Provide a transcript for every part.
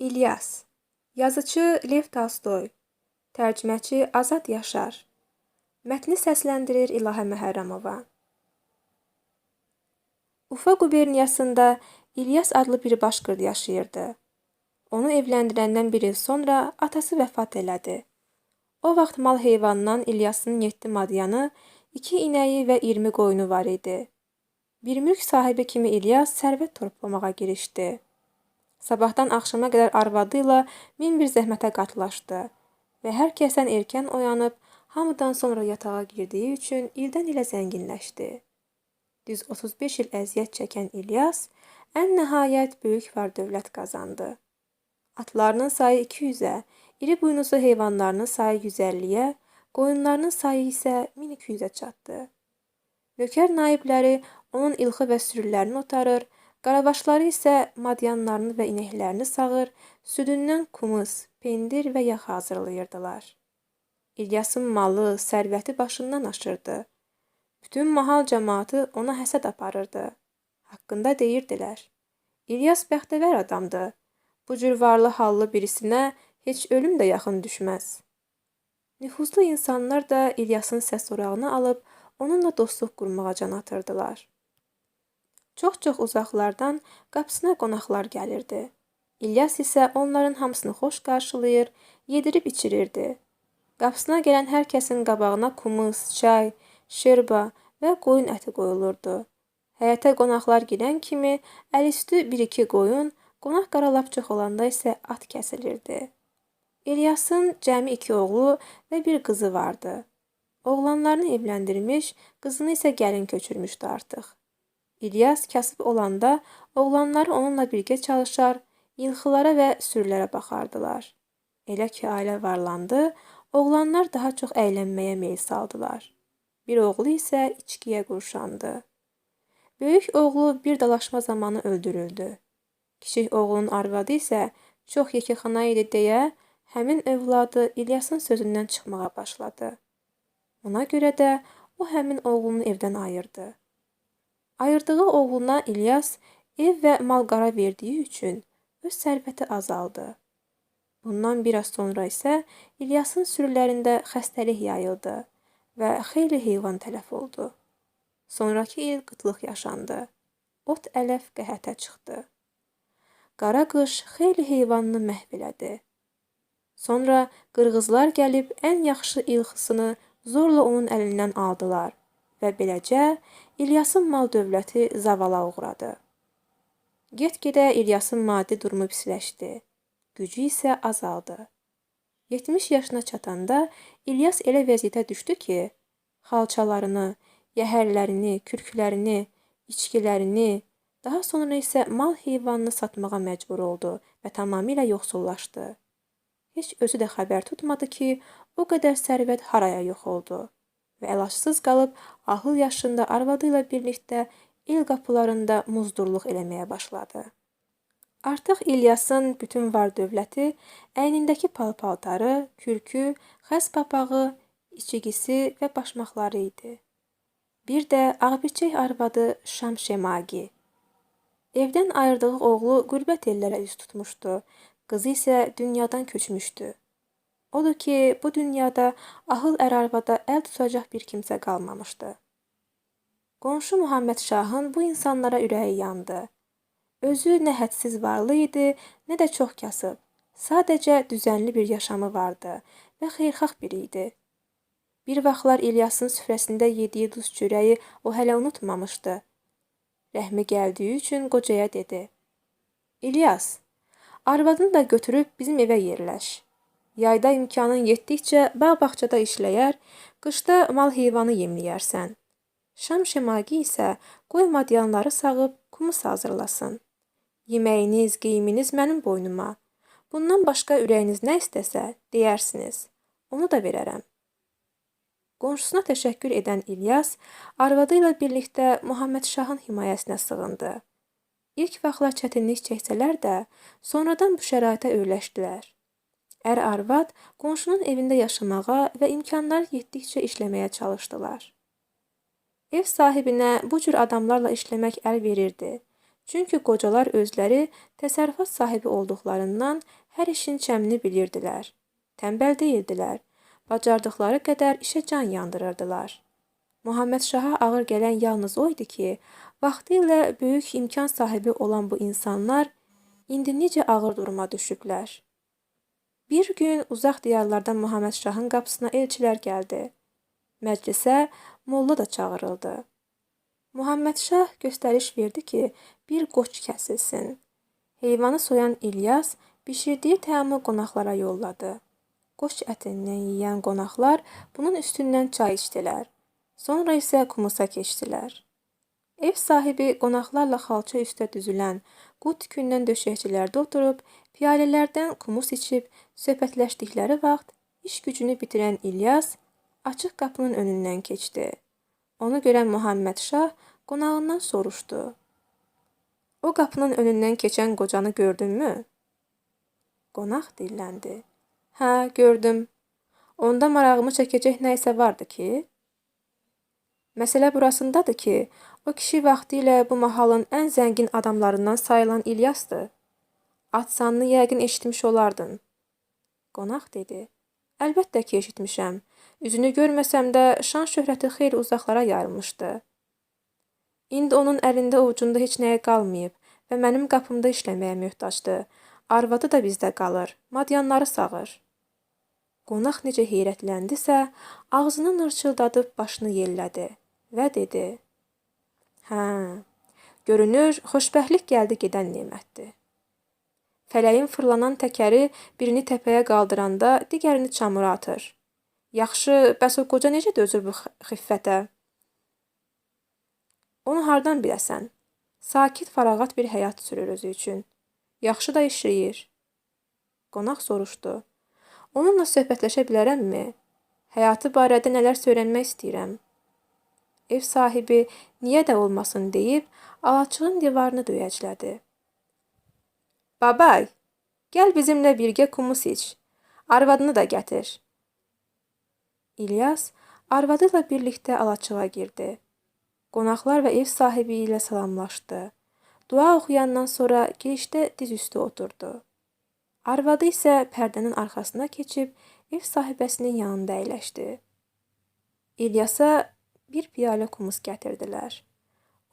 İlyas Yazıcı Lev Tolstoy Tərcüməçi Azad Yaşar Mətni səsləndirir İlahə Məhərrəmova Ufa quberniyasında İlyas adlı bir başqırd yaşayırdı. Onu evləndirəndən bir il sonra atası vəfat elədi. O vaxt mal heyvandan İlyasın 7 madyanı, 2 inəyi və 20 qoyunu var idi. Bir mülk sahibi kimi İlyas sərvət toplamağa girişdi. Sabahdan axşama qədər arvadı ilə min bir zəhmətə qatlaşdı və hər kəsdən erkən oyanıb, hamıdan sonra yatağa girdiyi üçün ildən ilə zənginləşdi. Düz 35 il əziyyət çəkən İlyas ən nəhayət böyük var-dövlət qazandı. Atlarının sayı 200-ə, iri buynuzlu heyvanlarının sayı 150-yə, qoyunlarının sayı isə 1200-ə çatdı. Nökər naibləri onun ilxı və sürülərini otarır, Qaravaşları isə madyanlarını və inəklərini sağır, südündən kumuz, pendir və yağ hazırlayırdılar. İlyasın malı, sərvəti başından aşırdı. Bütün mahal cəmaatı ona həsəd aparırdı. Haqqında deyirdilər. İlyas bəxtəvər adamdır. Bu cür varlı hallı birisinə heç ölüm də yaxın düşməz. Nüfuzlu insanlar da İlyasın səs sorağını alıb onunla dostluq qurmağa can atırdılar. Çox-çox uzaqlardan qapısına qonaqlar gəlirdi. İlyas isə onların hamısını xoş qarşılayır, yedirib içirirdi. Qapısına gələn hər kəsin qabağına kumuz, çay, şerba və qoyun əti qoyulurdu. Həyətə qonaqlar girən kimi əlüstü bir-iki qoyun, qonaq qaralap çox olanda isə at kəsilirdi. İlyasın cəmi iki oğlu və bir qızı vardı. Oğlanlarını evləndirmiş, qızını isə gəlin köçürmüşdü artıq. İlyas kasıb olanda oğlanları onunla birgə çalışar, ilxılara və sürülərə baxardılar. Elə ki, ailə varlandı, oğlanlar daha çox əylənməyə meyl saldılar. Bir oğlu isə içkiyə qurşandı. Böyük oğlu bir dalaşma zamanı öldürüldü. Kiçik oğlunun arvadı isə çox yekəxana idi deyə həmin övladı İlyasın sözündən çıxmağa başladı. Ona görə də o həmin oğlunu evdən ayırdı. Ayırdığı oğluna İlyas ev və mal-qara verdiyi üçün öz sərvəti azaldı. Bundan bir az sonra isə İlyasın sürülərində xəstəlik yayıldı və xeyli heyvan tələf oldu. Sonrakı il qıtlıq yaşandı. Ot ələf qəhətə çıxdı. Qara qış xeyli heyvanını məhv elədi. Sonra qırğızlar gəlib ən yaxşı ilxısını zorla onun əlindən aldılar və beləcə İlyasın mal-dövləti zavala uğradı. Get-gedə İlyasın maddi durumu pisləşdi. Gücü isə azaldı. 70 yaşına çatanda İlyas elə vəziyyətə düşdü ki, xalçalarını, yəhərlərini, kürklərini, içkilərini, daha sonra isə mal heyvanını satmağa məcbur oldu və tamamilə yoxsullaşdı. Heç özü də xəbər tutmadı ki, o qədər sərvət haraya yox oldu və əlacısız qalıb ahıl yaşında arvadı ilə birlikdə il qapılarında muzdurluq eləməyə başladı. Artıq İlyasın bütün var-dövləti, əynindəki pal-paltarı, kürkü, xəz papağı, içigisi və başmaqları idi. Bir də ağbirçək arvadı Şam Şemagi. Evdən ayırdığı oğlu qürbət ellərə üz tutmuşdu. Qızı isə dünyadan köçmüşdü. Odur ki, bu dünyada ahıl ər-arvada əl tutacaq bir kimsə qalmamışdı. Qonşu Muhammed Şahın bu insanlara ürəyi yandı. Özü nə hədsiz varlı idi, nə də çox kasıb. Sadəcə düzənli bir yaşamı vardı və xeyirxah biri idi. Bir vaxtlar İlyasın süfrəsində yediyi duz çörəyi o hələ unutmamışdı. Rəhmi gəldiyi üçün qocaya dedi: "İlyas, arvadını da götürüb bizim evə yerləş." Yayda imkanın yetdikcə bağ-bağçada işləyər, qışda mal-heyvanı yemləyərsən. Şam şemagi isə qoy madyanları sağıb kumus hazırlasın. Yeməyiniz, geyiminiz mənim boynuma. Bundan başqa ürəyiniz nə istəsə, deyərsiniz. Onu da verərəm. Qonşusuna təşəkkür edən İlyas arvadı ilə birlikdə Muhammed Şahın himayəsinə sığındı. İlk vaxtlar çətinlik çəksələr də, sonradan bu şəraitə öyrəşdilər. Ər-arvad qonşunun evində yaşamağa və imkanlar yetdikcə işləməyə çalışdılar. Ev sahibinə bu cür adamlarla işləmək əl verirdi. Çünki qocalar özləri təsərrüfat sahibi olduqlarından hər işin çəmini bilirdilər. Tənbəl deyildilər. Bacardıqları qədər işə can yandırırdılar. Muhammed Şaha ağır gələn yalnız o idi ki, vaxtilə böyük imkan sahibi olan bu insanlar indi necə ağır duruma düşüblər. Bir gün uzaq diyarlardan Muhammed Şahın qapısına elçilər gəldi. Məclisə molla da çağırıldı. Muhammed Şah göstəriş verdi ki, bir qoç kəsilsin. Heyvanı soyan İlyas bişirdiyi təamı qonaqlara yolladı. Qoç ətindən yeyən qonaqlar bunun üstündən çay içdilər. Sonra isə kumusa keçdilər. Ev sahibi qonaqlarla xalça üstə düzülən qut tükündən döşəkçilərdə oturub, piyalələrdən kumus içib söhbətləşdikləri vaxt iş gücünü bitirən İlyas açıq qapının önündən keçdi. Onu görən Muhammed Şah qonağından soruşdu. O qapının önündən keçən qocanı gördünmü? Qonaq dilləndi. Hə, gördüm. Onda marağımı çəkəcək nə isə vardı ki? Məsələ burasındadır ki, o kişi vaxtilə bu mahalın ən zəngin adamlarından sayılan İlyasdır. Atsanını yəqin eşitmiş olardın. Qonaq dedi. Əlbəttə ki, eşitmişəm. Üzünü görməsəm də şan şöhrəti xeyli uzaqlara yayılmışdı. İndi onun əlində ovucunda heç nəyə qalmayıb və mənim qapımda işləməyə möhtacdır. Arvadı da bizdə qalır, madyanları sağır. Qonaq necə heyrətləndisə, ağzını nırçıldadıb başını yellədi və dedi: "Hə, görünür, xoşbəxtlik gəldi gedən nemətdir." Fələyin fırlanan təkəri birini təpəyə qaldıranda digərini çamura atır. Yaxşı, bəs o qoca necə dözür bu xiffətə? Onu hardan biləsən? Sakit, fərağat bir həyat sürür özü üçün. Yaxşı da işləyir. Qonaq soruşdu. Onunla söhbətləşə bilərəmmi? Həyatı barədə nələr öyrənmək istəyirəm. Ev sahibi niyə də olmasın deyib alaçığın divarını döyəclədi. Babay, gəl bizimlə birgə kumus iç. Arvadını da gətir. İlyas arvadı ilə birlikdə alaçığa girdi. Qonaqlar və ev sahibi ilə salamlaşdı. Dua oxuyandan sonra girişdə diz üstə oturdu. Arvadı isə pərdənin arxasına keçib ev sahibəsinin yanında əyləşdi. İlyasa bir piyalə kumus gətirdilər.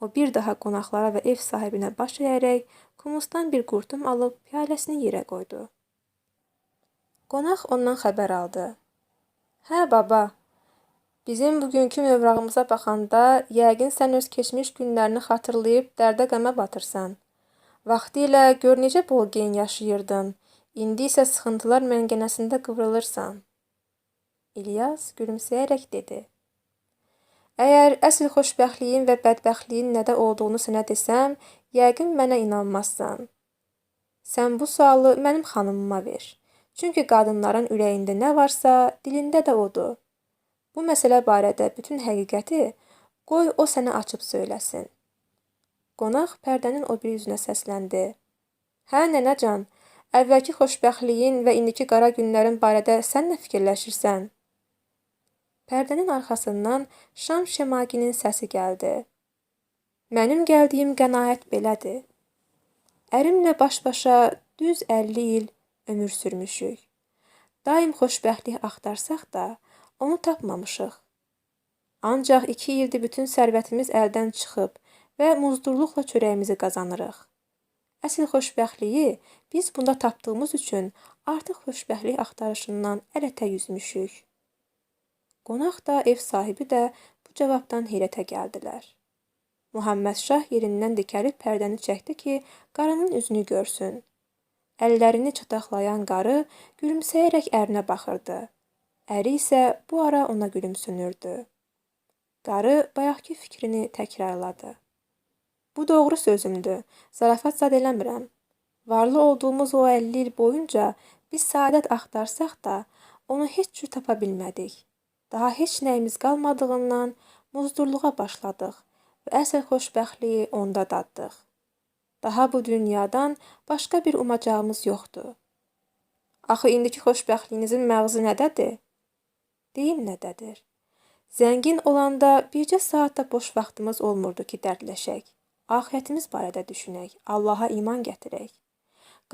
O bir daha qonaqlara və ev sahibinə baş əyərək kumusdan bir qurtum alıb piyaləsini yerə qoydu. Qonaq ondan xəbər aldı. Hə baba, Bizim bugünkü mövrağımıza baxanda, yəqin sən öz keçmiş günlərini xatırlayıb dərdə-qəmə batırsan. Vaxtilə gör necə bol gen yaşayırdın, indi isə sıxıntılar məngənəsində qıvrılırsan. İlyas gülümsəyərək dedi. Əgər əsl xoşbəxtliyin və bədbəxtliyin nədə olduğunu sənə desəm, yəqin mənə inanmazsan. Sən bu sualı mənim xanımıma ver. Çünki qadınların ürəyində nə varsa, dilində də odur. Bu məsələ barədə bütün həqiqəti qoy o sənə açıb söyləsin. Qonaq pərdənin o biri üzünə səsləndi. Hə, nənəcan, əvvəlki xoşbəxtliyin və indiki qara günlərin barədə sən nə fikirləşirsən? Pərdənin arxasından Şam Şemaginin səsi gəldi. Mənim gəldiyim qənaət belədir. Ərimlə baş-başa düz 50 il ömür sürmüşük. Daim xoşbəxtlik axtarsaq da, Onu tapmamışıq. Ancaq iki ildir bütün sərvətimiz əldən çıxıb və muzdurluqla çörəyimizi qazanırıq. Əsl xoşbəxtliyi biz bunda tapdığımız üçün artıq xoşbəxtlik axtarışından əl-ətə yüzmüşük. Qonaq da, ev sahibi də bu cavabdan heyrətə gəldilər. Muhammed Şah yerindən dikəlib pərdəni çəkdi ki, qarının üzünü görsün. Əllərini çataqlayan qarı gülümsəyərək ərinə baxırdı. Əri isə bu ara ona gülümsünürdü. Qarı bayaqki fikrini təkrarladı. Bu doğru sözümdür. Zarafat zad eləmirəm. Varlı olduğumuz o 50 il boyunca biz səadət axtarsaq da, onu heç cür tapa bilmədik. Daha heç nəyimiz qalmadığından muzdurluğa başladıq və əsl xoşbəxtliyi onda daddıq. Daha bu dünyadan başqa bir umacağımız yoxdur. Axı indiki xoşbəxtliyinizin məğzi nədədir? deyim nədədir? Zəngin olanda bircə saat da boş vaxtımız olmurdu ki, dərdləşək. Axirətimiz barədə düşünək, Allaha iman gətirək.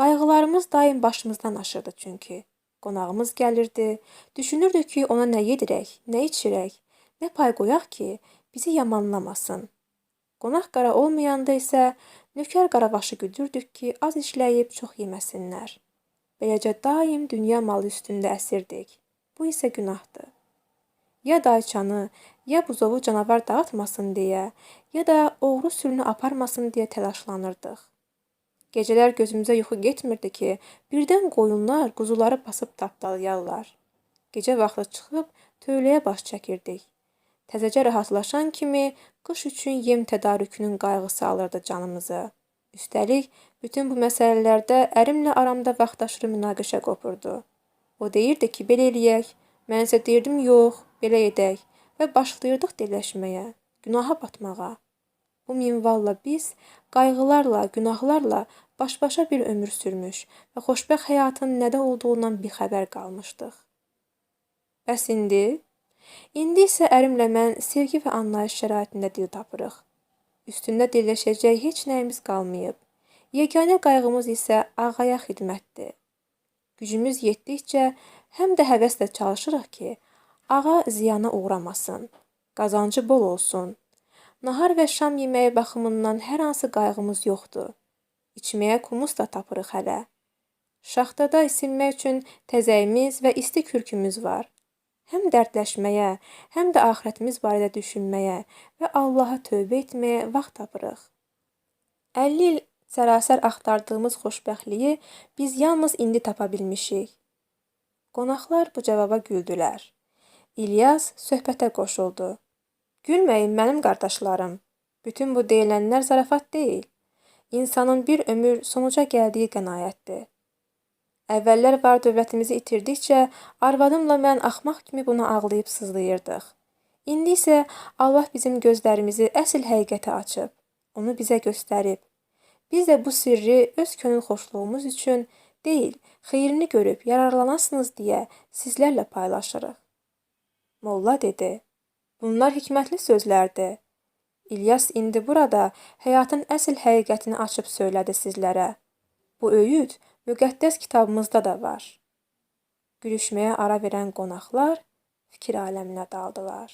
Qayğılarımız daim başımızdan aşırdı çünki. Qonağımız gəlirdi, düşünürdük ki, ona nə yedirək, nə içirək, nə pay qoyaq ki, bizi yamanlamasın. Qonaq qara olmayanda isə nökər qarabaşı güdürdük ki, az işləyib çox yeməsinlər. Beləcə daim dünya malı üstündə əsirdik. Bu isə günahdır. Ya dayçanı, ya buzovu canavar dağıtmasın deyə, ya da oğru sürünü aparmasın deyə təlaşlanırdıq. Gecələr gözümüzə yuxu getmirdi ki, birdən qoyunlar quzuları basıb tapdalayarlar. Gecə vaxtı çıxıb tövləyə baş çəkirdik. Təzəcə rahatlaşan kimi qış üçün yem tədarükünün qayğısı alırdı canımızı. Üstəlik, bütün bu məsələlərdə ərimlə aramda vaxtaşırı münaqişə qopurdu. O deyirdi ki, belə eləyək, mən isə deyirdim yox, belə edək və başlayırdıq dilləşməyə, günaha batmağa. Bu minvalla biz qayğılarla, günahlarla baş-başa bir ömür sürmüş və xoşbəxt həyatın nədə olduğundan bixəbər qalmışdıq. Bəs indi? İndi isə ərimlə mən sevgi və anlayış şəraitində dil tapırıq. Üstündə dilləşəcək heç nəyimiz qalmayıb. Yeganə qayğımız isə ağaya xidmətdir. Gücümüz yetdikcə həm də həvəslə çalışırıq ki, ağa ziyana uğramasın, qazancı bol olsun. Nahar və şam yeməyi baxımından hər hansı qayğımız yoxdur. İçməyə kumus da tapırıq hələ. Şaxtada isinmək üçün təzəyimiz və isti kürkümüz var. Həm dərdləşməyə, həm də axirətimiz barədə düşünməyə və Allaha tövbə etməyə vaxt tapırıq. 50 il sərasər axtardığımız xoşbəxtliyi biz yalnız indi tapa bilmişik. Qonaqlar bu cavaba güldülər. İlyas söhbətə qoşuldu. Gülməyin mənim qardaşlarım. Bütün bu deyilənlər zarafat deyil. İnsanın bir ömür sonuca gəldiyi qənaətdir. Əvvəllər var dövlətimizi itirdikcə arvadımla mən axmaq kimi bunu ağlayıb sızlayırdıq. İndi isə Allah bizim gözlərimizi əsl həqiqətə açıb, onu bizə göstərib. Biz də bu sirri öz könül xoşluğumuz üçün deyil, xeyrini görüb yararlanasınız deyə sizlərlə paylaşırıq. Molla dedi: Bunlar hikmətli sözlərdir. İlyas indi burada həyatın əsl həqiqətini açıb söylədi sizlərə. Bu öyüd müqəddəs kitabımızda da var. Gülüşməyə ara verən qonaqlar fikir aləminə daldılar.